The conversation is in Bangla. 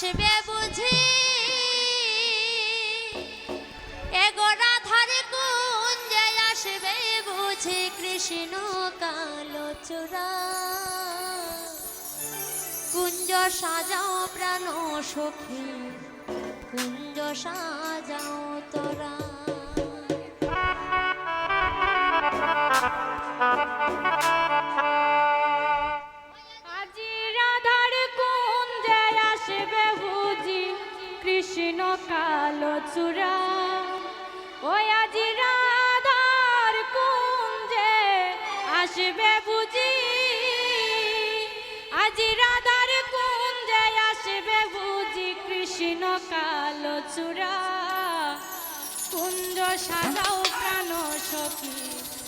আসবে বুঝি? এগো রাধার কুঞ্জে আসবে বুঝি? কৃষ্ণ কালো চোরা কুঞ্জ সাজাও প্রাণ সখী। কুঞ্জ সাজাও তোরা। আজি কালো চূড়া। ওই আজি রাধার কুঞ্জে আসবে বুঝি। আজি রাধার কুঞ্জে আসবে বুঝি কৃষ্ণ কালো চূড়া। কুঞ্জ সাজাও প্রাণ সখী।